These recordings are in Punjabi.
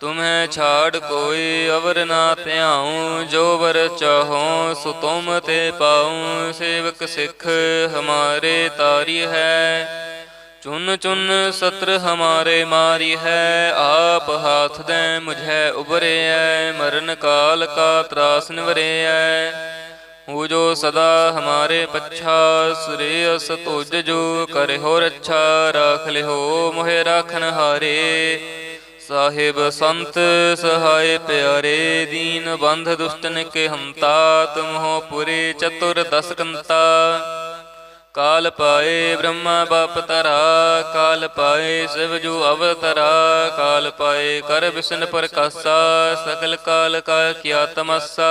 ਤੁਮਹਿ ਛਾੜ ਕੋਈ ਅਵਰ ਨਾ ਧਿਆਉ, ਜੋ ਵਰ ਚਾਹੋ ਸੋ ਤੁਮ ਤੇ ਪਾਉ। ਸੇਵਕ ਸਿੱਖ, ਹਮਾਰੇ ਤਾਰੀ ਹੈ। ਚੁਨ ਚੁਨ ਸਤਰ ਹਮਾਰੇ ਮਾਰੀ ਹੈ। ਆਪ ਹਾਥ ਦੇ ਮੁਝੈ ਉਬਰਿਐ ਮਰਨ ਕਾਲ ਕਾ ਤਰਾਸ ਨਿਵਰਿਐ ਹੋ ਜੋ ਸਦਾ ਹਮਾਰੇ ਪੱਛਾ ਸ੍ਰੇਯਸ ਤੁਜ ਜੋ ਕਰਿਓ ਰੱਛਾ, ਰਾਖ ਲਿਓ ਮੋਹਿ ਰਾਖਨ ਹਾਰੇ। ਸਾਹਿਬ ਸੰਤ ਸਹਾਇ ਪਿਆਰੇ ਦੀਨ ਬੰਧ ਦੁਸ਼ਟਨ ਕੇ ਹੰਤਾ ਤੁਮਹੋ ਪੁਰੇ ਚਤੁਰ ਦਸ ਕਾਲ ਪਾਏ ਬ੍ਰਹਮਾ ਬਾਪ ਤਰਾ ਕਾਲ ਪਾਏ ਸਿਵ ਜੋ ਅਵਤਰਾ, ਕਾਲ ਪਾਏ ਕਰ ਵਿਸ਼ਨ ਪ੍ਰਕਾਸ਼ਾ ਸਕਲ ਕਾਲ ਕਾ ਕੀਆ ਤਮਸਾ।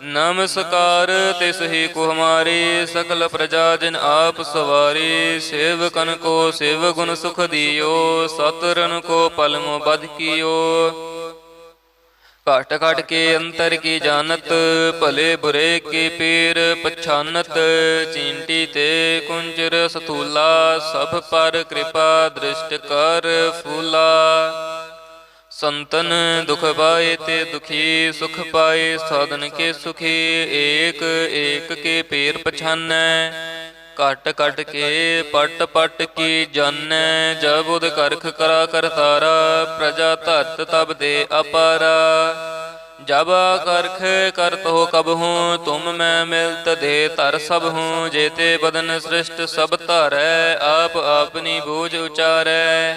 ਨਮਸਕਾਰ ਤਿਸ ਹੀ ਕੋ ਹਮਾਰੀ, ਸਕਲ ਪ੍ਰਜਾ ਜਨ ਆਪ ਸਵਾਰੀ, ਸੇਵਕਨ ਕੋ ਸੇਵ ਗੁਣ ਸੁਖ ਦਿਓ ਸਤਰਨ ਕੋ ਪਲਮ ਬਧ ਕੀਓ। ਘਟ ਘਟ ਕੇ ਅੰਤਰ ਕੀ ਜਾਣਤ, ਭਲੇ ਬੁਰੇ ਕੀ ਪੀਰ ਪਛਾਨਤ, ਚਿੰਟੀ ਤੇ ਕੁੰਜਰ ਸਤੂਲਾ ਸਭ ਪਰ ਕਿਰਪਾ ਦ੍ਰਿਸ਼ਟ ਕਰ ਫੂਲਾ। ਸੰਤਨ ਦੁਖ ਪਾਏ ਤੇ ਦੁਖੀ ਸੁਖ ਪਾਏ, ਸਾਧਨ ਕੇ ਸੁਖੀ, ਏਕ ਏਕ ਕੇ ਪੇਰ ਪਛਾਨੈ। ਕਟ ਕਟ ਕੇ ਪਟ ਪਟ ਕੀ ਜਾਣੈ ਜਬ ਉਦ ਕਰਖ ਕਰਾ ਕਰਤਾਰਾ ਪ੍ਰਜਾ ਧਰਤ ਤਬ ਦੇ ਅਪਾਰਾ। ਜਬ ਕਰਖ ਕਰਤ ਹੋ ਕਬ ਹੂੰ, ਤੁਮ ਮੈਂ ਮਿਲਤ ਦੇ ਧਰ ਸਭ ਹੂੰ। ਜੇਤੇ ਬਦਨ ਸ੍ਰਿਸ਼ਟ ਸਭ ਧਰੈ, ਆਪ ਆਪਨੀ ਬੂਝ ਉਚਾਰੈ।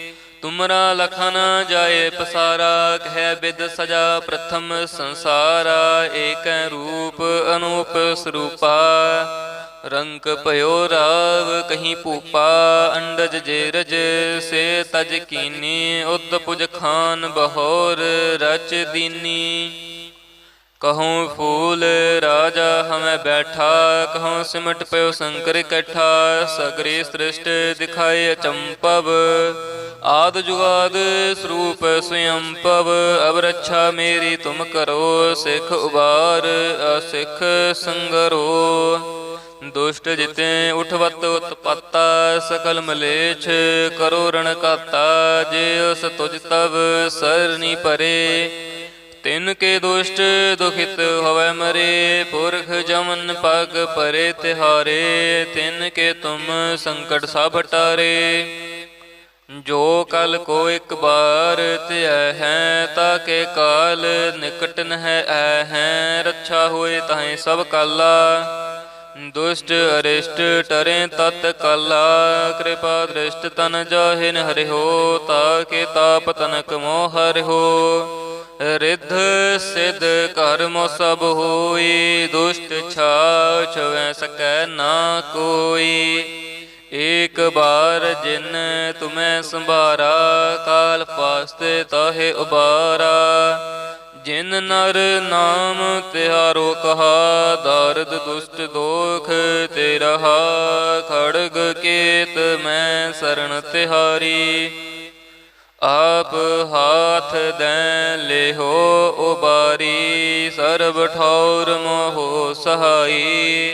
ਤੁਮਰਾ ਲਖਨ ਜਾਏ ਪਸਾਰਾ, ਕਹਿ ਬਿਦ ਸਜਾ ਪ੍ਰਥਮ ਸੰਸਾਰਾ, ਏਕੈ ਰੂਪ ਅਨੂਪ ਸਰੂਪਾ। ਰੰਕ ਭਇਓ ਰਾਵ ਕਹੀਂ ਭੂਪਾ, ਅੰਡਜ ਜੇਰਜ ਸੇ ਤਜ ਕੀਨੀ, ਉਦ ਪੁਜ ਖਾਨ ਬਹੋਰ ਰਚ ਦੀਨੀ। ਕਹੂੰ ਫੂਲ ਰਾਜਾ ਹਮੈ ਬੈਠਾ, ਕਹੂੰ ਸਿਮਟ ਪਇਓ ਸੰਕਰ ਇਕੱਠਾ, ਸਗਰੀ ਸ੍ਰਿਸ਼ਟ ਦਿਖਾਏ ਅਚੰਪਵ ਆਦ ਜੁਗਾਦ ਸਰੂਪ ਸਯੰ ਪਵ ਅਬ ਰੱਛਾ ਮੇਰੀ ਤੁਮ ਕਰੋ, ਸਿੱਖ ਉਬਾਰ, ਅਸਿੱਖ ਸੰਗਰੋ। ਦੁਸ਼ਟ ਜਿਤੇ ਉਠਵਤ ਉਤਪਤਾ, ਸਕਲ ਮਲੇਛ ਕਰੋ ਰਣ ਕਾਤਾ ਜੇ ਉਸ ਤੁਜ ਤਵ ਸਰਨੀ ਪਰੇ। ਤਿਨ ਕੇ ਦੁਸ਼ਟ ਦੁਖਿਤ ਹੋਵੇ ਮਰੇ, ਪੁਰਖ ਜਮਨ ਪਗ ਪਰੇ ਤਿਹਾਰੇ। ਤਿਨ ਕੇ ਤੁਮ ਸੰਕਟ ਸਭ ਟਾਰੇ। ਜੋ ਕਲ ਕੋ ਇੱਕ ਬਾਰ ਧਿਆ ਹੈ, ਤਾ ਕੇ ਕਾਲ ਨਿਕਟਨ ਹੈ, ਐ ਹੈ, ਰੱਛਾ ਹੋਏ ਤਾਹੇ ਸਭ ਕਾਲਾ। ਦੁਸ਼ਟ ਅਰਿਸ਼ਟ ਟਰੇ ਤਤ ਕਾਲਾ, ਕਿਰਪਾ ਦ੍ਰਿਸ਼ਟ ਤਨ ਜਾਹਿਨ ਹਰਿਓ ਤਾ ਕੇ ਤਾਪ ਤਨਕ ਮੋਹ ਹਰਿਓ ਰਿੱਧ ਸਿਧ ਕਰਮ ਸਭ ਹੋਈ, ਦੁਸ਼ਟ ਛਾਛ ਵੈ ਸਕੈ ਨਾ ਕੋਈ। ਏਕ ਬਾਰ ਜਿਨ ਤੁਮੈ ਸੰਭਾਰਾ, ਕਾਲ ਫਾਸਤੇ ਤਾਹੇ ਉਬਾਰਾ। ਜਿਨ ਨਰ ਨਾਮ ਤਿਹਾਰੋ ਕਹਾ, ਦਰਦ ਦੁਸ਼ਟ ਦੋਖ ਤੇ ਰਹਾ ਖੜਗ ਕੇਤ ਮੈਂ ਸਰਣ ਤਿਹਾਰੀ। ਆਪ ਹਾਥ ਦੈ ਲਿਹੋ ਉਬਾਰੀ, ਸਰਬ ਠੌਰ ਮੋਹ ਸਹਾਈ।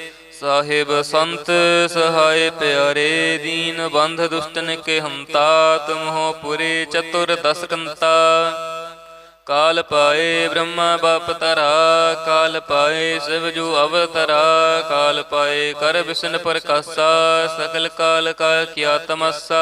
ਸਾਹਿਬ ਸੰਤ ਸਹਾਇ ਪਿਆਰੇ ਦੀਨ ਬੰਧ ਦੁਸ਼ਟਨ ਕੇ ਹੰਤਾ ਤੁਮਹੁ ਪੁਰੇ ਚਤੁਰ ਦਸ ਕਾਲ ਪਾਏ ਬ੍ਰਹਮਾ ਬਾਪ ਤਰਾ ਕਾਲ ਪਾਏ ਸਿਵ ਜੋ ਅਵਤਰਾ, ਕਾਲ ਪਾਏ ਕਰ ਵਿਸ਼ਨ ਪ੍ਰਕਾਸ਼ਾ ਸਕਲ ਕਾਲ ਕਾ ਕੀਆ ਤਮਸਾ।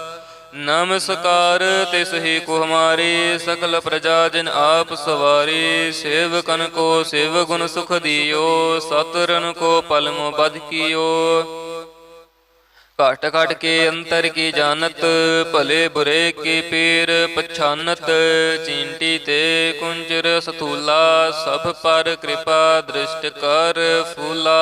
ਨਮਸਕਾਰ ਤਿਸ ਹੀ ਕੋ ਹਮਾਰੀ, ਸਕਲ ਪ੍ਰਜਾ ਜਨ ਆਪ ਸਵਾਰੀ। ਸੇਵਕਨ ਕੋ ਸੇਵ ਗੁਣ ਸੁਖ ਦਿਓ ਸਤਰਨ ਕੋ ਪਲਮ ਬਧ ਕੀਓ। ਘਟ ਘਟ ਕੇ ਅੰਤਰ ਕੀ ਜਾਣਤ, ਭਲੇ ਬੁਰੇ ਕੀ ਪੀਰ ਪਛਾਨਤ। ਚਿੰਟੀ ਤੇ ਕੁੰਜਰ ਸਥੂਲਾ, ਸਭ ਪਰ ਕਿਰਪਾ ਦ੍ਰਿਸ਼ਟ ਕਰ ਫੂਲਾ।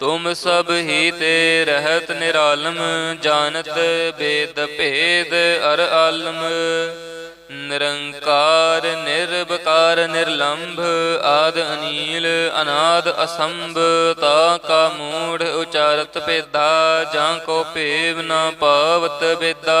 ਤੁਮ ਸਭ ਹੀ ਤੇ ਰਹਿਤ ਨਿਰਾਲਮ, ਜਾਣਤ ਬੇਦ ਭੇਦ ਅਰ ਆਲਮ। ਨਿਰੰਕਾਰ ਨਿਰਭਕਾਰ ਨਿਰਲੰਭ, ਆਦ ਅਨੀਲ, ਅਨਾਦ ਅਸੰਭ, ਤਾ ਕਾ ਮੂੜ ਉਚਾਰਤ ਭੇਦਾ, ਜਾਂ ਕੋ ਭੇਵ ਨਾ ਪਾਵਤ ਬੇਦਾ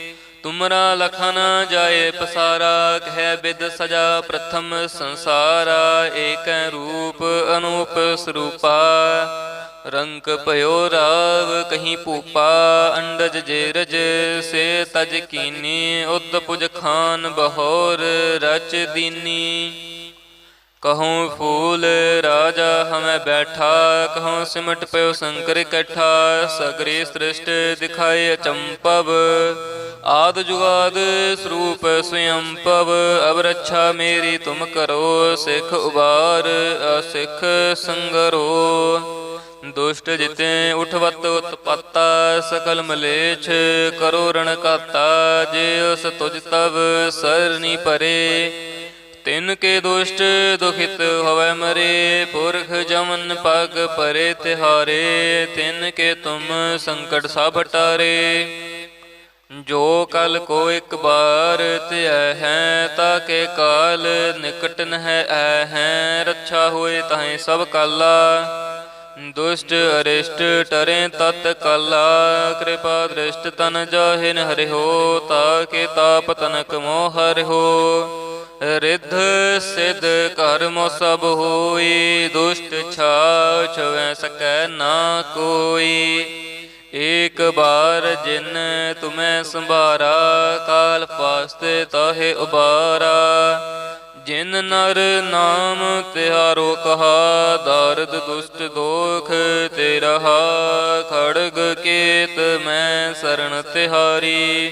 ਤੁਮਰਾ ਲਖਨ ਜਾਏ ਪਸਾਰਾ, ਕਹਿ ਬਿਦ ਸਜਾ ਪ੍ਰਥਮ ਸੰਸਾਰਾ, ਏਕੈ ਰੂਪ ਅਨੂਪ ਸਰੂਪਾ। ਰੰਕ ਭਇਓ ਰਾਵ ਕਹੀਂ ਭੂਪਾ, ਅੰਡਜ ਜੇਰਜ ਸੇ ਤਜ ਕੀਨੀ, ਉਦ ਪੁਜ ਖਾਨ ਬਹੋਰ ਰਚ ਦੀਨੀ। ਕਹੂੰ ਫੂਲ ਰਾਜਾ ਹਮੈ ਬੈਠਾ, ਕਹੂੰ ਸਿਮਟ ਪਿਓ ਸ਼ੰਕਰ ਇਕੱਠਾ, ਸਗਰੀ ਸ੍ਰਿਸ਼ਟ ਦਿਖਾਏ ਅਚੰਪਵ। ਆਦ ਜੁਗਾਦ ਸਰੂਪ ਸਵਯੰ ਪਵ ਅਬ ਰੱਛਾ ਮੇਰੀ ਤੁਮ ਕਰੋ, ਸਿੱਖ ਉਬਾਰ ਅਸਿੱਖ ਸੰਗਰੋ। ਦੁਸ਼ਟ ਜਿਤੇ ਉਠਵਤ ਉਤਪਤਾ, ਸਕਲ ਮਲੇਛ ਕਰੋ ਰਣ ਕਾਤਾ, ਜੇ ਉਸ ਤੁਜ ਤਵ ਸਰਨੀ ਪਰੇ। ਤਿਨ ਕੇ ਦੁਸ਼ਟ ਦੁਖਿਤ ਹੋਵੇ ਮਰੇ, ਪੁਰਖ ਜਮਨ ਪਗ ਪਰੇ ਤਿਹਾਰੇ, ਤਿਨ ਕੇ ਤੁਮ ਸੰਕਟ ਸਭ ਟਾਰੇ। ਜੋ ਕਲ ਕੋ ਇੱਕ ਬਾਰ ਧਿਆ ਹੈ, ਤਾ ਕੇ ਕਾਲ ਨਿਕਟ ਨ ਹੈ ਐ ਹੈ, ਰੱਛਾ ਹੋਏ ਤਾਹੇ ਸਭ ਕਾਲਾ। ਦੁਸ਼ਟ ਅਰਿਸ਼ਟ ਟਰੇ ਤਤ ਕਾਲਾ, ਕਿਰਪਾ ਦ੍ਰਿਸ਼ਟ ਤਨ ਜਾਹਿਨ ਹੋ ਤਾ ਕੇ ਤਾਪ ਤਨਕ ਮੋਹ ਹਰਿਓ ਰਿੱਧ ਸਿੱਧ ਕਰਮ ਸਭ ਹੋਈ, ਦੁਸ਼ਟ ਛਾਛ ਵੈ ਸਕੈ ਨਾ ਕੋਈ। ਏਕ ਬਾਰ ਜਿਨ ਤੁਮੈ ਸੰਭਾਰਾ, ਕਾਲ ਪਾਸਤੇ ਤਾਹੇ ਉਬਾਰਾ। ਜਿਨ ਨਰ ਨਾਮ ਤਿਹਾਰੋ ਕਹਾ, ਦਰਦ ਦੁਸ਼ਟ ਦੋਖ ਤੇ ਰਹਾ। ਖੜਗ ਕੇਤ ਮੈਂ ਸਰਣ ਤਿਹਾਰੀ।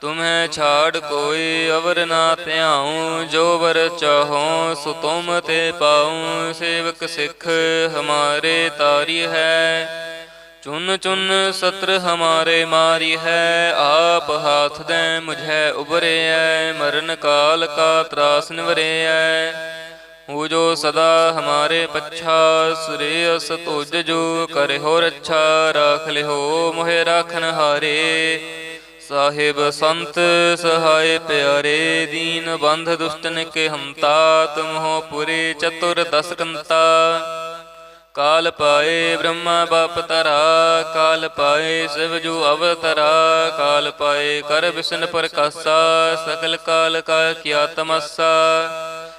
ਤੁਮਹਿ ਛਾੜ ਕੋਈ ਅਵਰ ਨਾ ਧਿਆਉ, ਜੋ ਵਰ ਚਾਹੋ ਸੋ ਤੁਮ ਤੇ ਪਾਉ। ਸੇਵਕ ਸਿੱਖ, ਹਮਾਰੇ ਤਾਰੀ ਹੈ। ਚੁਨ ਚੁਨ ਸਤਰ ਹਮਾਰੇ ਮਾਰੀ ਹੈ। ਆਪ ਹਾਥ ਦੇ ਮੁਝੈ ਉਬਰਿਐ ਮਰਨ ਕਾਲ ਕਾ ਤਰਾਸ ਨਿਵਰਿਐ ਹੂ ਜੋ ਸਦਾ ਹਮਾਰੇ ਪੱਛਾ ਸੁਰੇਸ ਤੁਜ ਜੋ ਕਰਿਓ ਰੱਛਾ, ਰਾਖ ਲਿਓ ਮੋਹਿ ਰਾਖਨ ਹਾਰੇ। ਸਾਹਿਬ ਸੰਤ ਸਹਾਇ ਪਿਆਰੇ ਦੀਨ ਬੰਧ ਦੁਸ਼ਟਨ ਕੇ ਹੰਤਾ ਤੁਮਹੁ ਪੁਰੇ ਚਤੁਰ ਦਸ ਕੰਤਾ ਕਾਲ ਪਾਏ ਬ੍ਰਹਮਾ ਬਾਪ ਤਰਾ ਕਾਲ ਪਾਏ ਸਿਵ ਜੂ ਅਵਤਰਾ, ਕਾਲ ਪਾਏ ਕਰ ਵਿਸ਼ਨ ਪ੍ਰਕਾਸ਼ਾ ਸਕਲ ਕਾਲ ਕਾ ਕੀਆ ਤਮਸਾ।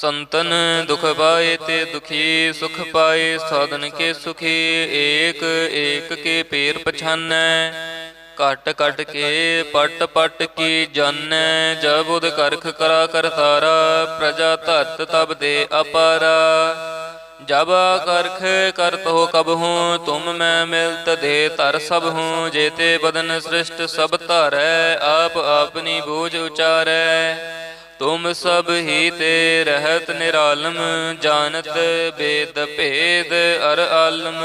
ਸੰਤਨ ਦੁਖ ਪਾਏ ਤੇ ਦੁਖੀ ਸੁਖ ਪਾਏ, ਸਾਧਨ ਕੇ ਸੁਖੀ, ਏਕ ਏਕ ਕੇ ਪੇਰ ਪਛਾਨੈ। ਕਟ ਕਟ ਕੇ ਪਟ ਪਟ ਕੀ ਜਾਣੈ ਜਬ ਉਦ ਕਰਖ ਕਰਾ ਕਰਤਾਰਾ ਪ੍ਰਜਾ ਧਰਤ ਤਬ ਦੇ ਅਪਾਰਾ। ਜਬ ਕਰਖ ਕਰਤ ਹੋ ਕਬ ਹੂੰ, ਤੁਮ ਮੈਂ ਮਿਲਤ ਦੇ ਧਰ ਸਭ ਹੂੰ ਜੇਤੇ ਬਦਨ ਸ੍ਰਿਸ਼ਟ ਸਭ ਧਰੈ, ਆਪ ਆਪਨੀ ਬੂਝ ਉਚਾਰੈ। ਤੁਮ ਸਭ ਹੀ ਤੇ ਰਹਿਤ ਨਿਰਾਲਮ, ਜਾਣਤ ਬੇਦ ਭੇਦ ਅਰ ਆਲਮ।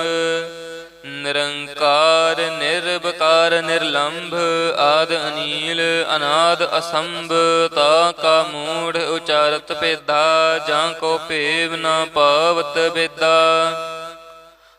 ਨਿਰੰਕਾਰ ਨਿਰਭਕਾਰ ਨਿਰਲੰਭ, ਆਦ ਅਨੀਲ, ਅਨਾਦ ਅਸੰਭ, ਤਾ ਕਾ ਮੂੜ ਉਚਾਰਤ ਭੇਦਾ, ਜਾਂ ਕੋ ਭੇਵ ਨਾ ਪਾਵਤ ਬੇਦਾ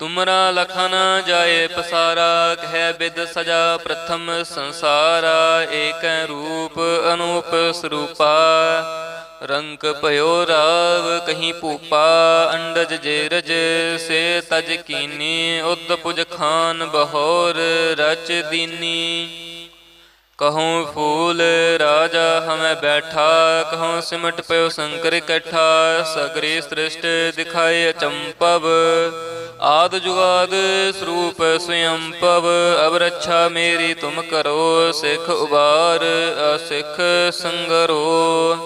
ਤੁਮਰਾ ਲਖਨ ਜਾਏ ਪਸਾਰਾ, ਕਹਿ ਬਿਦ ਸਜਾ ਪ੍ਰਥਮ ਸੰਸਾਰਾ, ਏਕੈ ਰੂਪ ਅਨੂਪ ਸਰੂਪਾ। ਰੰਕ ਭਇਓ ਰਾਵ ਕਹੀਂ ਭੂਪਾ, ਅੰਡਜ ਜੇਰਜ ਸੇ ਤਜ ਕੀਨੀ, ਉਦ ਪੁਜ ਖਾਨ ਬਹੋਰ ਰਚ ਦੀਨੀ। ਕਹੂੰ ਫੂਲ ਰਾਜਾ ਹਮੈ ਬੈਠਾ, ਕਹੂੰ ਸਿਮਟ ਪਇਓ ਸ਼ੰਕਰ ਇਕੱਠਾ ਸਗਰੀ ਸ੍ਰਿਸ਼ਟ ਦਿਖਾਏ ਅਚੰਪਵ। ਆਦ ਜੁਗਾਦ ਸਰੂਪ ਸਵਯੰ ਪਵ ਅਬ ਰੱਛਾ ਮੇਰੀ ਤੁਮ ਕਰੋ, ਸਿੱਖ ਉਬਾਰ, ਅਸਿੱਖ ਸੰਗਰੋ।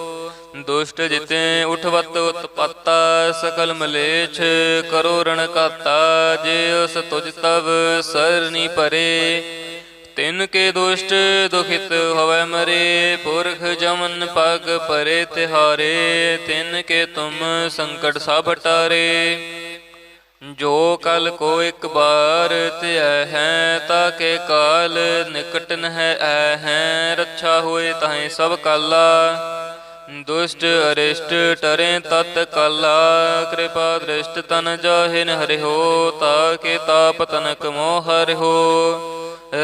ਦੁਸ਼ਟ ਜਿਤੇ ਉਠਵਤ ਉਤਪਤਾ, ਸਕਲ ਮਲੇਛ ਕਰੋ ਰਣ ਕਾਤਾ ਜੇ ਉਸ ਤੁਜ ਤਵ ਸਰਨੀ ਪਰੇ। ਤਿਨ ਕੇ ਦੁਸ਼ਟ ਦੁਖਿਤ ਹੋਵੇ ਮਰੇ, ਪੁਰਖ ਜਮਨ ਪਗ ਪਰੇ ਤਿਹਾਰੇ। ਤਿਨ ਕੇ ਤੁਮ ਸੰਕਟ ਸਭ ਟਾਰੇ। ਜੋ ਕਲ ਕੋ ਇੱਕ ਬਾਰ ਧਿਆ ਹੈ, ਤਾ ਕੇ ਕਾਲ ਨਿਕਟ ਨ ਹੈ ਐ ਹੈ, ਰੱਛਾ ਹੋਏ ਤਾਹੇ ਸਭ ਕਾਲਾ। ਦੁਸ਼ਟ ਅਰਿਸ਼ਟ ਟਰੇ ਤਤ ਕਾਲਾ, ਕਿਰਪਾ ਦ੍ਰਿਸ਼ਟ ਤਨ ਜਾਹਿਨ ਹਰਿਓ ਤਾ ਕੇ ਤਾਪ ਤਨਕ ਮੋਹ ਹਰਿਓ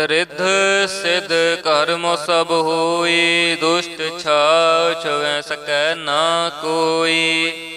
ਰਿੱਧ ਸਿਧ ਕਰਮ ਸਭ ਹੋਈ, ਦੁਸ਼ਟ ਛਾਛ ਵੈ ਸਕੈ ਨਾ ਕੋਈ।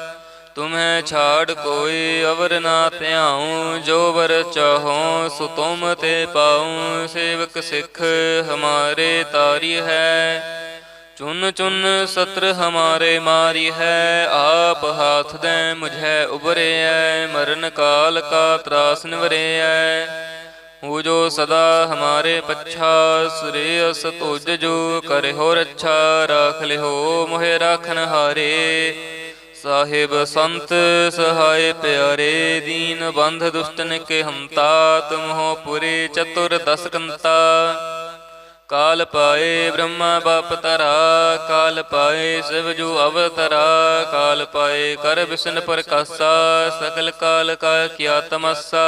ਤੁਮਹਿ ਛਾੜ ਕੋਈ ਅਵਰ ਨਾ ਧਿਆਉ, ਜੋ ਵਰ ਚਾਹੋ ਸੋ ਤੁਮ ਤੇ ਪਾਉ। ਸੇਵਕ ਸਿੱਖ, ਹਮਾਰੇ ਤਾਰੀ ਹੈ। ਚੁਨ ਚੁਨ ਸਤਰ ਹਮਾਰੇ ਮਾਰੀ ਹੈ। ਆਪ ਹਾਥ ਦੇ ਮੁਝੈ ਉਬਰਿਐ ਮਰਨ ਕਾਲ ਕਾ ਤਰਾਸ ਨਿਵਰਿਐ ਹੂ ਜੋ ਸਦਾ ਹਮਾਰੇ ਪੱਛਾ ਸ੍ਰੇਯਸ ਤੁਜ ਜੋ, ਕਰੇ ਹੋ ਰੱਛਾ, ਰਾਖ ਲਿਓ ਮੋਹਿ ਰਾਖਨ ਹਾਰੇ। ਸਾਹਿਬ ਸੰਤ ਸਹਾਇ ਪਿਆਰੇ ਦੀਨ ਬੰਧ ਦੁਸ਼ਟਨ ਕੇ ਹਮਤਾ ਤੁਮਹੋ ਪੁਰੇ ਚਤੁਰ ਦਸ ਕੰਤਾ। ਕਾਲ ਪਾਏ ਬ੍ਰਹਮਾ ਬਾਪ ਤਰਾ ਕਾਲ ਪਾਏ ਸਿਵ ਜੋ ਅਵਤਰਾ, ਕਾਲ ਪਾਏ ਕਰ ਵਿਸ਼ਨ ਪ੍ਰਕਾਸ਼ਾ, ਸਕਲ ਕਾਲ ਕਾ ਕੀਆ ਤਮਸਾ।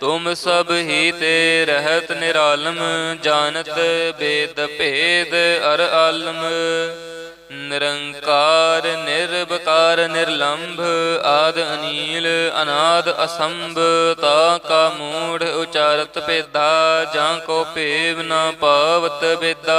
ਤੁਮ ਸਭ ਹੀ ਤੇ ਰਹਿਤ ਨਿਰਾਲਮ, ਜਾਣਤ ਬੇਦ ਭੇਦ ਅਰ ਆਲਮ। ਨਿਰੰਕਾਰ ਨਿਰਭਕਾਰ ਨਿਰਲੰਭ, ਆਦ ਅਨੀਲ, ਅਨਾਦ ਅਸੰਭ, ਤਾ ਕਾ ਮੂੜ ਉਚਾਰਤ ਭੇਦਾ, ਜਾਂ ਕੋ ਭੇਵ ਨਾ ਪਾਵਤ ਬੇਦਾ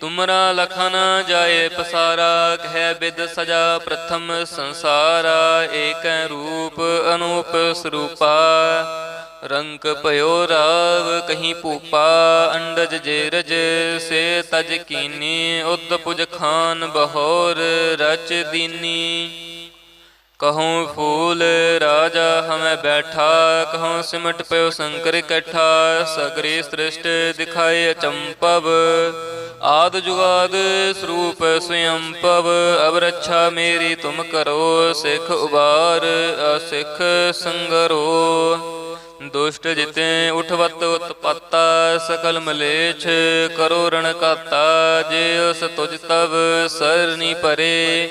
ਤੁਮਰਾ ਲਖਨ ਜਾਏ ਪਸਾਰਾ ਕਹਿ ਬਿਦ ਸਜਾ ਪ੍ਰਥਮ ਸੰਸਾਰਾ, ਏਕੈ ਰੂਪ ਅਨੂਪ ਸਰੂਪਾ। ਰੰਗ ਭਇਓ ਰਾਵ ਕਹੀਂ ਭੂਪਾ, ਅੰਡਜ ਜੇਰਜ ਸੇ ਤਜ ਕੀਨੀ, ਉਦ ਪੁਜ ਖਾਨ ਬਹੋਰ ਰਚ ਦੀਨੀ। ਕਹੂੰ ਫੂਲ ਰਾਜਾ ਹਮੈ ਬੈਠਾ, ਕਹੂੰ ਸਿਮਟ ਪਇਓ ਸ਼ੰਕਰ ਇਕੱਠਾ, ਸਗਰੀ ਸ੍ਰਿਸ਼ਟ ਦਿਖਾਏ ਅਚੰਪਵ। ਆਦ ਜੁਗਾਦ ਸਰੂਪ ਸਵਯੰ ਪਵ ਅਬ ਰੱਛਾ ਮੇਰੀ ਤੁਮ ਕਰੋ, ਸਿੱਖ ਉਬਾਰ, ਅਸਿੱਖ ਸੰਗਰੋ। ਦੁਸ਼ਟ ਜਿਤੇ ਉਠਵਤ ਉਤਪਤਾ, ਸਕਲ ਮਲੇਛ ਕਰੋ ਰਣ ਕਾਤਾ ਜੇ ਉਸ ਤੁਜ ਤਵ ਸਰਨੀ ਪਰੇ।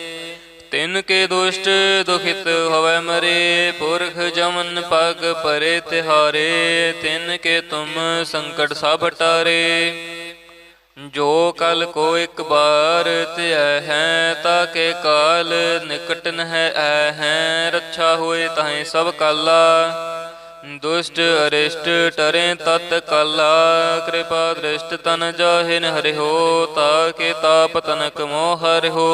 ਤਿਨ ਕੇ ਦੁਸ਼ਟ ਦੁਖਿਤ ਹੋਵੇ ਮਰੇ, ਪੁਰਖ ਜਮਨ ਪਗ ਪਰੇ ਤਿਹਾਰੇ। ਤਿਨ ਕੇ ਤੁਮ ਸੰਕਟ ਸਭ ਟਾਰੇ। ਜੋ ਕਲ ਕੋ ਇੱਕ ਬਾਰ ਧਿਆ ਹੈ, ਤਾ ਕੇ ਕਾਲ ਨਿਕਟ ਨ ਹੈ, ਐ ਹੈ, ਰੱਛਾ ਹੋਏ ਤਾਹੇ ਸਭ ਕਾਲਾ। ਦੁਸ਼ਟ ਅਰਿਸ਼ਟ ਟਰੇ ਤਤ ਕਾਲਾ, ਕਿਰਪਾ ਦ੍ਰਿਸ਼ਟ ਤਨ ਜਾਹਿਨ ਹਰਿਓ ਤਾ ਕੇ ਤਾਪ ਤਨਕ ਮੋਹ ਹਰਿਓ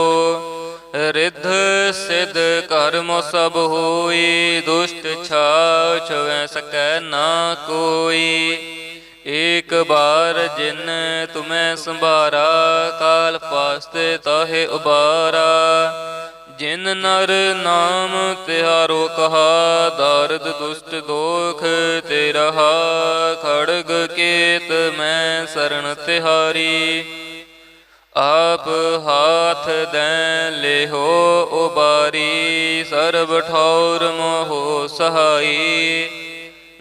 ਰਿੱਧ ਸਿਧ ਕਰਮ ਸਭ ਹੋਈ, ਦੁਸ਼ਟ ਛਾ ਛਵੈ ਸਕੈ ਨਾ ਕੋਈ। ਏਕ ਬਾਰ ਜਿਨ ਤੁਮੈ ਸੰਭਾਰਾ, ਕਾਲ ਪਾਸਤੇ ਤਾਹੇ ਉਬਾਰਾ। ਜਿਨ ਨਰ ਨਾਮ ਤਿਹਾਰੋ ਕਹਾ, ਦਰਦ ਦੁਸ਼ਟ ਦੋਖ ਤੇ ਰਹਾ ਖੜਗ ਕੇਤ ਮੈਂ ਸਰਣ ਤਿਹਾਰੀ। ਆਪ ਹਾਥ ਦੈ ਲਿਹੋ ਉਬਾਰੀ, ਸਰਬ ਠੌਰ ਮੋਹ ਸਹਾਈ।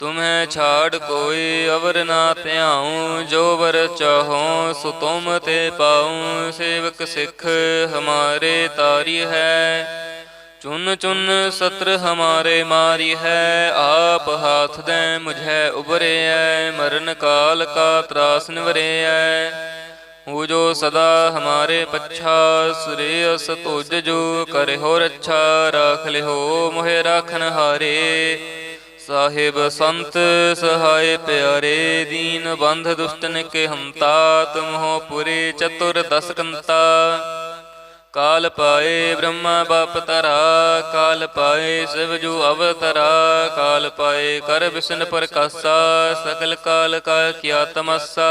ਤੁਮੈ ਛਾੜ ਕੋਈ ਅਵਰ ਨਾ ਧਿਆਉ, ਜੋ ਵਰ ਚਾਹੋ ਸੋ ਤੁਮ ਤੇ ਪਾਉ। ਸੇਵਕ ਸਿੱਖ, ਹਮਾਰੇ ਤਾਰੀ ਹੈ। ਚੁਨ ਚੁਨ ਸਤਰ ਹਮਾਰੇ ਮਾਰੀ ਹੈ। ਆਪ ਹਾਥ ਦੇ ਮੁਝੈ ਉਬਰਿਐ ਮਰਨ ਕਾਲ ਕਾ ਤਰਾਸ ਨਿਵਰਿਐ ਉਹ ਜੋ ਸਦਾ ਹਮਾਰੇ ਪੱਛਾ, ਸੁਰੇ ਅਸ ਤੁਜ ਜੋ ਹੋ ਰੱਛਾ, ਰਾਖ ਲਿਓ ਮੋਹਿ ਰਾਖਨ ਹਾਰੇ। ਸਾਹਿਬ ਸੰਤ ਸਹਾਇ ਪਿਆਰੇ ਦੀਨ ਬੰਧ ਦੁਸ਼ਟਨ ਕੇ ਹੰਤਾ ਤੁਮਹੁ ਪੁਰੇ ਚਤੁਰ ਦਸ ਕਾਲ ਪਾਏ ਬ੍ਰਹਮਾ ਬਾਪ ਤਰਾ ਕਾਲ ਪਾਏ ਸਿਵ ਜੋ ਅਵਤਰਾ, ਕਾਲ ਪਾਏ ਕਰ ਵਿਸ਼ਨ ਪ੍ਰਕਾਸ਼ਾ ਸਕਲ ਕਾਲ ਕਾ ਕੀਆ ਤਮਸਾ।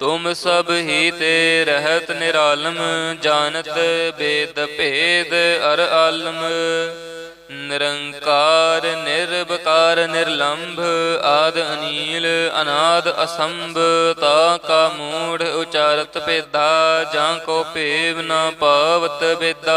ਤੁਮ ਸਭ ਹੀ ਤੇ ਰਹਿਤ ਨਿਰਾਲਮ, ਜਾਣਤ ਬੇਦ ਭੇਦ ਅਰ ਆਲਮ। ਨਿਰੰਕਾਰ ਨਿਰਭਕਾਰ ਨਿਰਲੰਭ, ਆਦ ਅਨੀਲ, ਅਨਾਦ ਅਸੰਭ, ਤਾ ਕਾ ਮੂੜ ਉਚਾਰਤ ਭੇਦਾ, ਜਾਂ ਕੋ ਭੇਵ ਨਾ ਪਾਵਤ ਬੇਦਾ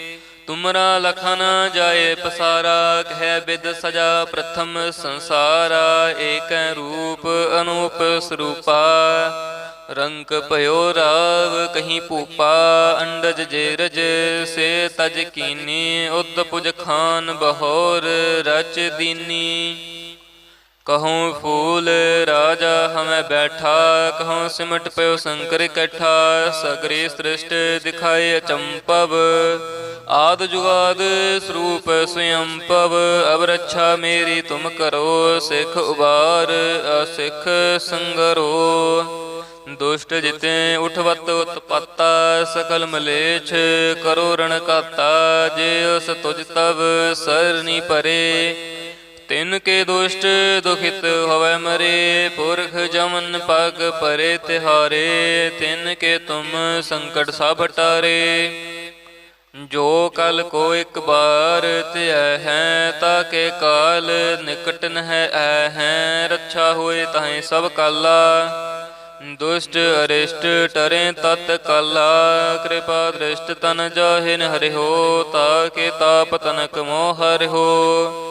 ਤੁਮਰਾ ਲਖਨ ਜਾਏ ਪਸਾਰਾ, ਕਹਿ ਬਿਦ ਸਜਾ ਪ੍ਰਥਮ ਸੰਸਾਰਾ, ਏਕੈ ਰੂਪ ਅਨੂਪ ਸਰੂਪਾ। ਰੰਗ ਭਇਓ ਰਾਵ ਕਹੀਂ ਭੂਪਾ, ਅੰਡਜ ਜੇਰਜ ਸੇ ਤਜ ਕੀਨੀ, ਉਦ ਪੁਜ ਖਾਨ ਬਹੋਰ ਰਚ ਦੀਨੀ। ਕਹੂੰ ਫੂਲ ਰਾਜਾ ਹਮੈ ਬੈਠਾ, ਕਹੂੰ ਸਿਮਟ ਪਇਓ ਸ਼ੰਕਰ ਇਕੱਠਾ, ਸਗਰੀ ਸ੍ਰਿਸ਼ਟ ਦਿਖਾਏ ਅਚੰਪਵ। ਆਦ ਜੁਗਾਦ ਸਰੂਪ ਸਯੰ ਪਵ ਅਬ ਰੱਛਾ ਮੇਰੀ ਤੁਮ ਕਰੋ, ਸਿਖ ਉਬਾਰ, ਅਸਿਖ ਸੰਗਰੋ। ਦੁਸ਼ਟ ਜਿਤੇ ਉਠਵਤ ਉਤਪਤਾ, ਸਕਲ ਮਲੇਛ ਕਰੋ ਰਣ ਕਾਤਾ ਜੇ ਉਸ ਤੁਜ ਤਵ ਸਰਨੀ ਪਰੇ। ਤਿਨ ਕੇ ਦੁਸ਼ਟ ਦੁਖਿਤ ਹੋਵੇ ਮਰੇ, ਪੁਰਖ ਜਮਨ ਪਗ ਪਰੇ ਤਿਹਾਰੇ, ਤਿਨ ਕੇ ਤੁਮ ਸੰਕਟ ਸਭ ਟਾਰੇ। ਜੋ ਕਲ ਕੋ ਇੱਕ ਬਾਰ ਧਿਆ ਹੈ, ਤਾ ਕੇ ਕਾਲ ਨਿਕਟ ਨ ਹੈ, ਐ ਹੈ, ਰੱਛਾ ਹੋਏ ਤਾਹੇ ਸਭ ਕਾਲਾ। ਦੁਸ਼ਟ ਅਰਿਸ਼ਟ ਟਰੇ ਤਤ ਕਾਲਾ, ਕਿਰਪਾ ਦ੍ਰਿਸ਼ਟ ਤਨ ਜਾਹਿਨ ਹਰਿਓ ਤਾ ਕੇ ਤਾਪ ਤਨਕ ਮੋਹ ਹਰਿ ਹੋ